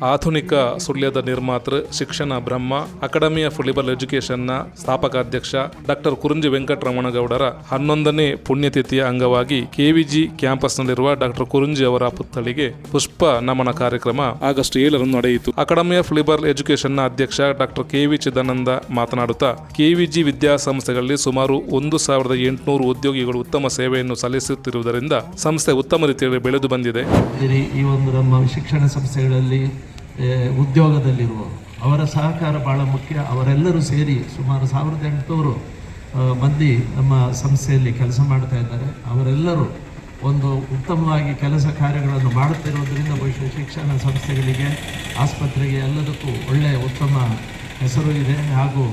ಆಧುನಿಕ ಸುಳ್ಯದ ನಿರ್ಮಾತೃ, ಶಿಕ್ಷಣ ಬ್ರಹ್ಮ ಅಕಾಡೆಮಿ ಆಫ್ ಲಿಬರಲ್ ಎಜುಕೇಷನ್ನ ಸ್ಥಾಪಕ ಅಧ್ಯಕ್ಷ ಡಾಕ್ಟರ್ ಕುರುಂಜಿ ವೆಂಕಟರಮಣಗೌಡರ ಹನ್ನೊಂದನೇ ಪುಣ್ಯತಿಥಿಯ ಅಂಗವಾಗಿ ಕೆವಿಜಿ ಕ್ಯಾಂಪಸ್ನಲ್ಲಿರುವ ಡಾಕ್ಟರ್ ಕುರುಂಜಿ ಅವರ ಪುತ್ಥಳಿಗೆ ಪುಷ್ಪ ನಮನ ಕಾರ್ಯಕ್ರಮ ಆಗಸ್ಟ್ ಏಳರಂದು ನಡೆಯಿತು. ಅಕಾಡೆಮಿ ಆಫ್ ಲಿಬರಲ್ ಎಜುಕೇಷನ್ನ ಅಧ್ಯಕ್ಷ ಡಾಕ್ಟರ್ ಕೆವಿ ಚಿದಾನಂದ ಮಾತನಾಡುತ್ತಾ, ಕೆವಿಜಿ ವಿದ್ಯಾಸಂಸ್ಥೆಗಳಲ್ಲಿ ಸುಮಾರು ಒಂದು ಸಾವಿರದ ಎಂಟುನೂರು ಉದ್ಯೋಗಿಗಳು ಉತ್ತಮ ಸೇವೆಯನ್ನು ಸಲ್ಲಿಸುತ್ತಿರುವುದರಿಂದ ಸಂಸ್ಥೆ ಉತ್ತಮ ರೀತಿಯಲ್ಲಿ ಬೆಳೆದು ಬಂದಿದೆ. ಈ ಒಂದು ನಮ್ಮ ಶಿಕ್ಷಣ ಸಂಸ್ಥೆಗಳಲ್ಲಿ ಉದ್ಯೋಗದಲ್ಲಿರುವವರು ಅವರ ಸಹಕಾರ ಭಾಳ ಮುಖ್ಯ. ಅವರೆಲ್ಲರೂ ಸೇರಿ ಸುಮಾರು ಸಾವಿರದ ಎಂಟುನೂರು ಮಂದಿ ನಮ್ಮ ಸಂಸ್ಥೆಯಲ್ಲಿ ಕೆಲಸ ಮಾಡ್ತಾ ಇದ್ದಾರೆ. ಅವರೆಲ್ಲರೂ ಒಂದು ಉತ್ತಮವಾಗಿ ಕೆಲಸ ಕಾರ್ಯಗಳನ್ನು ಮಾಡುತ್ತಿರುವುದರಿಂದ ಬಹುಶಃ ಶಿಕ್ಷಣ ಸಂಸ್ಥೆಗಳಿಗೆ, ಆಸ್ಪತ್ರೆಗೆ ಎಲ್ಲದಕ್ಕೂ ಒಳ್ಳೆಯ ಉತ್ತಮ ಹೆಸರು ಇದೆ. ಹಾಗೂ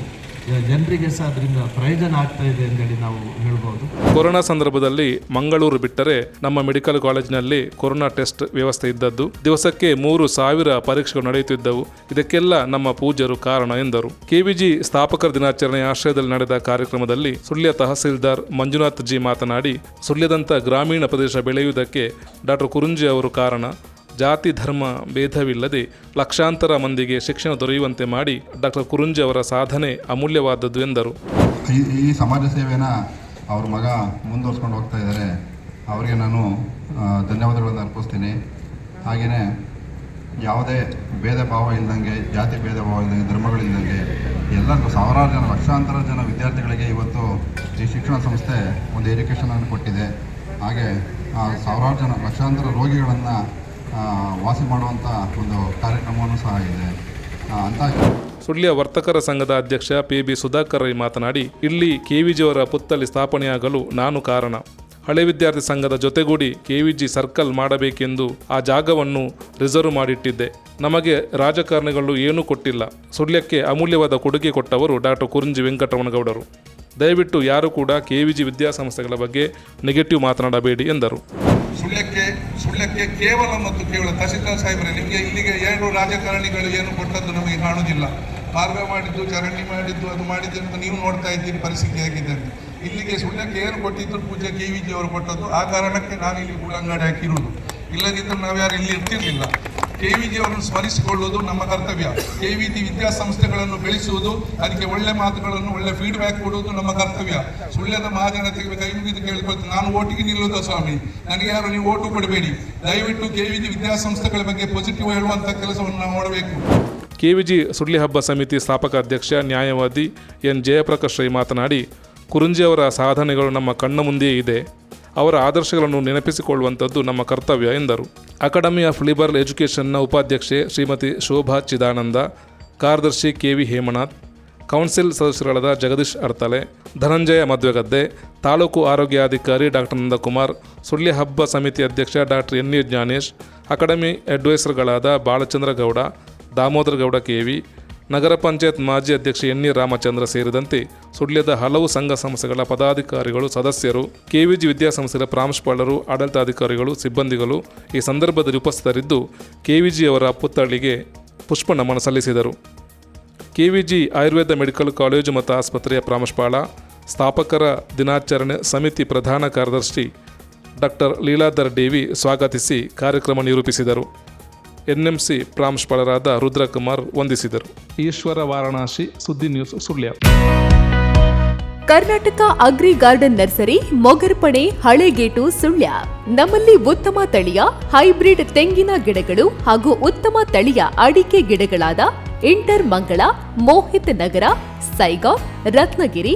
ಜನರಿಗೆ ಸಹ ಅದರಿಂದ ಪ್ರಯೋಜನ ಆಗ್ತಾ ಇದೆ ಅಂತೇಳಿ ನಾವು ಹೇಳ್ಬೋದು. ಕೊರೋನಾ ಸಂದರ್ಭದಲ್ಲಿ ಮಂಗಳೂರು ಬಿಟ್ಟರೆ ನಮ್ಮ ಮೆಡಿಕಲ್ ಕಾಲೇಜಿನಲ್ಲಿ ಕೊರೋನಾ ಟೆಸ್ಟ್ ವ್ಯವಸ್ಥೆ ಇದ್ದದ್ದು. ದಿವಸಕ್ಕೆ ಮೂರು ಸಾವಿರ ಪರೀಕ್ಷೆಗಳು ನಡೆಯುತ್ತಿದ್ದವು. ಇದಕ್ಕೆಲ್ಲ ನಮ್ಮ ಪೂಜ್ಯರು ಕಾರಣ ಎಂದರು. ಕೆವಿಜಿ ಸ್ಥಾಪಕರ ದಿನಾಚರಣೆ ಆಶ್ರಯದಲ್ಲಿ ನಡೆದ ಕಾರ್ಯಕ್ರಮದಲ್ಲಿ ಸುಳ್ಯ ತಹಸೀಲ್ದಾರ್ ಮಂಜುನಾಥ್ ಜಿ ಮಾತನಾಡಿ ಸುಳ್ಯದಂಥ ಗ್ರಾಮೀಣ ಪ್ರದೇಶ ಬೆಳೆಯುವುದಕ್ಕೆ ಡಾಕ್ಟರ್ ಕುರುಂಜಿ ಅವರು ಕಾರಣ. ಜಾತಿ, ಧರ್ಮ ಭೇದವಿಲ್ಲದೆ ಲಕ್ಷಾಂತರ ಮಂದಿಗೆ ಶಿಕ್ಷಣ ದೊರೆಯುವಂತೆ ಮಾಡಿ ಡಾಕ್ಟರ್ ಕುರುಂಜಿ ಅವರ ಸಾಧನೆ ಅಮೂಲ್ಯವಾದದ್ದು ಎಂದರು. ಈ ಸಮಾಜ ಸೇವೆನ ಅವ್ರ ಮಗ ಮುಂದುವರ್ಸ್ಕೊಂಡು ಹೋಗ್ತಾ ಇದ್ದಾರೆ. ಅವರಿಗೆ ನಾನು ಧನ್ಯವಾದಗಳನ್ನು ಅರ್ಪಿಸ್ತೀನಿ. ಹಾಗೆಯೇ ಯಾವುದೇ ಭೇದ ಭಾವ ಇಲ್ಲದಂಗೆ ಜಾತಿ ಭೇದ ಭಾವ ಇಲ್ಲದಂಗೆ ಧರ್ಮಗಳಿಲ್ಲದಂಗೆ ಎಲ್ಲರಿಗೂ ಸಾವಿರಾರು ಜನ, ಲಕ್ಷಾಂತರ ಜನ ವಿದ್ಯಾರ್ಥಿಗಳಿಗೆ ಇವತ್ತು ಈ ಶಿಕ್ಷಣ ಸಂಸ್ಥೆ ಒಂದು ಎಜುಕೇಷನನ್ನು ಕೊಟ್ಟಿದೆ. ಹಾಗೆ ಸಾವಿರಾರು ಜನ ಲಕ್ಷಾಂತರ ರೋಗಿಗಳನ್ನು ವಾಸಿ ಮಾಡುವಂಥ ಒಂದು ಕಾರ್ಯಕ್ರಮವೂ ಸಹ ಇದೆ. ಅಂತ ಸುಳ್ಯ ವರ್ತಕರ ಸಂಘದ ಅಧ್ಯಕ್ಷ ಪಿ ಬಿ ಸುಧಾಕರ್ ರೈ ಮಾತನಾಡಿ, ಇಲ್ಲಿ ಕೆವಿಜಿಯವರ ಪುತ್ಥಳಿ ಸ್ಥಾಪನೆಯಾಗಲು ನಾನು ಕಾರಣ. ಹಳೆ ವಿದ್ಯಾರ್ಥಿ ಸಂಘದ ಜೊತೆಗೂಡಿ ಕೆವಿಜಿ ಸರ್ಕಲ್ ಮಾಡಬೇಕೆಂದು ಆ ಜಾಗವನ್ನು ರಿಸರ್ವ್ ಮಾಡಿಟ್ಟಿದ್ದೆ. ನಮಗೆ ರಾಜಕಾರಣಿಗಳು ಏನೂ ಕೊಟ್ಟಿಲ್ಲ. ಸುಳ್ಯಕ್ಕೆ ಅಮೂಲ್ಯವಾದ ಕೊಡುಗೆ ಕೊಟ್ಟವರು ಡಾಕ್ಟರ್ ಕುರುಂಜಿ ವೆಂಕಟರಮಣಗೌಡರು. ದಯವಿಟ್ಟು ಯಾರು ಕೂಡ ಕೆವಿಜಿ ವಿದ್ಯಾಸಂಸ್ಥೆಗಳ ಬಗ್ಗೆ ನೆಗೆಟಿವ್ ಮಾತನಾಡಬೇಡಿ ಎಂದರು. ಸುಳ್ಯಕ್ಕೆ ಸುಳ್ಯಕ್ಕೆ ಕೇವಲ ಮತ್ತು ಕೇವಲ ತಹಸೀಲ್ದಾರ್ ಸಾಹೇಬ್ರೆ, ನಿಮಗೆ ಇಲ್ಲಿಗೆ ಎರಡು ರಾಜಕಾರಣಿಗಳು ಏನು ಕೊಟ್ಟದ್ದು ನಮಗೆ ಕಾಣುವುದಿಲ್ಲ. ಮಾರ್ಗ ಮಾಡಿದ್ದು, ಚರಂಡಿ ಮಾಡಿದ್ದು, ಅದು ಮಾಡಿದ್ದು ಅಂತ ನೀವು ನೋಡ್ತಾ ಇದ್ದೀರಿ ಪರಿಸ್ಥಿತಿ ಹೇಗಿದೆ ಇಲ್ಲಿಗೆ ಸುಳ್ಯಕ್ಕೆ ಏನು ಕೊಟ್ಟಿದ್ದು ಪೂಜೆ ಕೆ ವಿ ಜಿ ಅವರು ಕೊಟ್ಟದ್ದು, ಆ ಕಾರಣಕ್ಕೆ ನಾನು ಇಲ್ಲಿ ಕೂಡ ಅಂಗಡಿ ಹಾಕಿರುವುದು ಇಲ್ಲದಿದ್ದರೆ ನಾವ್ಯಾರು ಇಲ್ಲಿ ಇರ್ತಿರ್ಲಿಲ್ಲ. ಕೆ ವಿ ಜಿ ಅವರನ್ನು ಸ್ಮರಿಸಿಕೊಳ್ಳುವುದು ನಮ್ಮ ಕರ್ತವ್ಯ. ಕೆ ವಿ ಜಿ ವಿದ್ಯಾಸಂಸ್ಥೆಗಳನ್ನು ಬೆಳೆಸುವುದು, ಅದಕ್ಕೆ ಒಳ್ಳೆ ಮಾತುಗಳನ್ನು, ಒಳ್ಳೆ ಫೀಡ್ಬ್ಯಾಕ್ ಕೊಡುವುದು ನಮ್ಮ ಕರ್ತವ್ಯ. ಸುಳ್ಯದ ಮಹಾಜನತೆಗೆ ಕೈ ಮುಗಿದು ಕೇಳಿಕೊಳ್ತೀನಿ. ನಾನು ಓಟಿಗೆ ನಿಲ್ಲುವುದ ಸ್ವಾಮಿ. ನನಗೆ ಯಾರು ನೀವು ಓಟು ಕೊಡಬೇಡಿ. ದಯವಿಟ್ಟು ಕೆ ವಿ ಜಿ ವಿದ್ಯಾಸಂಸ್ಥೆಗಳ ಬಗ್ಗೆ ಪಾಸಿಟಿವ್ ಹೇಳುವಂಥ ಕೆಲಸವನ್ನು ನಾವು ಮಾಡಬೇಕು. ಕೆ ವಿ ಜಿ ಸುಳ್ಳಿ ಹಬ್ಬ ಸಮಿತಿ ಸ್ಥಾಪಕ ಅಧ್ಯಕ್ಷ, ನ್ಯಾಯವಾದಿ ಎನ್ ಜಯಪ್ರಕಾಶ್ ರೈ ಮಾತನಾಡಿ, ಕುರುಂಜಿ ಅವರ ಸಾಧನೆಗಳು ನಮ್ಮ ಕಣ್ಣ ಮುಂದೆಯೇ ಇದೆ. ಅವರ ಆದರ್ಶಗಳನ್ನು ನೆನಪಿಸಿಕೊಳ್ಳುವಂಥದ್ದು ನಮ್ಮ ಕರ್ತವ್ಯ ಎಂದರು. ಅಕಾಡೆಮಿ ಆಫ್ ಲಿಬರಲ್ ಎಜುಕೇಷನ್ನ ಉಪಾಧ್ಯಕ್ಷೆ ಶ್ರೀಮತಿ ಶೋಭಾ ಚಿದಾನಂದ, ಕಾರ್ಯದರ್ಶಿ ಕೆ ವಿ ಹೇಮನಾಥ್, ಕೌನ್ಸಿಲ್ ಸದಸ್ಯರಾದ ಜಗದೀಶ್ ಅರ್ತಲೆ, ಧನಂಜಯ ಮದ್ವೆಗದ್ದೆ, ತಾಲೂಕು ಆರೋಗ್ಯಾಧಿಕಾರಿ ಡಾಕ್ಟರ್ ನಂದಕುಮಾರ್ ಸುಳ್ಳಿ ಹಬ್ಬ ಸಮಿತಿ ಅಧ್ಯಕ್ಷ doctor N U Gnanesh, academy ಅಡ್ವೈಸರ್ಗಳಾದ Balachandra Gowda Damodara Gowda KV nagar panchayat ಮಾಜಿ ಅಧ್ಯಕ್ಷ ಎನ್ ಇ ರಾಮಚಂದ್ರ ಸೇರಿದಂತೆ ಸುಳ್ಯದ ಹಲವು ಸಂಘ ಸಂಸ್ಥೆಗಳ ಪದಾಧಿಕಾರಿಗಳು ಸದಸ್ಯರು, ಕೆವಿಜಿ ವಿದ್ಯಾಸಂಸ್ಥೆಗಳ ಪ್ರಾಂಶುಪಾಲರು ಆಡಳಿತಾಧಿಕಾರಿಗಳು, ಸಿಬ್ಬಂದಿಗಳು ಈ ಸಂದರ್ಭದಲ್ಲಿ ಉಪಸ್ಥಿತರಿದ್ದು ಕೆವಿಜಿಯವರ ಪುತ್ಥಳಿಗೆ ಪುಷ್ಪ ನಮನ ಸಲ್ಲಿಸಿದರು. ಕೆವಿಜಿ ಆಯುರ್ವೇದ ಮೆಡಿಕಲ್ ಕಾಲೇಜು ಮತ್ತು ಆಸ್ಪತ್ರೆಯ ಪ್ರಾಂಶುಪಾಲ ಸ್ಥಾಪಕರ ದಿನಾಚರಣೆ ಸಮಿತಿ ಪ್ರಧಾನ ಕಾರ್ಯದರ್ಶಿ ಡಾಕ್ಟರ್ ಲೀಲಾಧರ್ ದೇವಿ ಸ್ವಾಗತಿಸಿ ಕಾರ್ಯಕ್ರಮ ನಿರೂಪಿಸಿದರು. ಎನ್ಎಂಸಿ ಪ್ರಾಂಶುಪಾಲರಾದ ರುದ್ರಕುಮಾರ್ ವಂದಿಸಿದರು. ಈಶ್ವರ ವಾರಣಾಸಿ ಸುದ್ದಿ news Sullia. Karnataka agri garden nursery Mogarpane Halegate Sullia. ನಮ್ಮಲ್ಲಿ ಉತ್ತಮ ತಳಿಯ, ಹೈಬ್ರಿಡ್ ತೆಂಗಿನ ಗಿಡಗಳು ಹಾಗೂ ಉತ್ತಮ ತಳಿಯ ಅಡಿಕೆ ಗಿಡಗಳಾದ ಇಂಟರ್ ಮಂಗಳ, ಮೋಹಿತ್ ನಗರ ಸೈಗಾಂವ್ ರತ್ನಗಿರಿ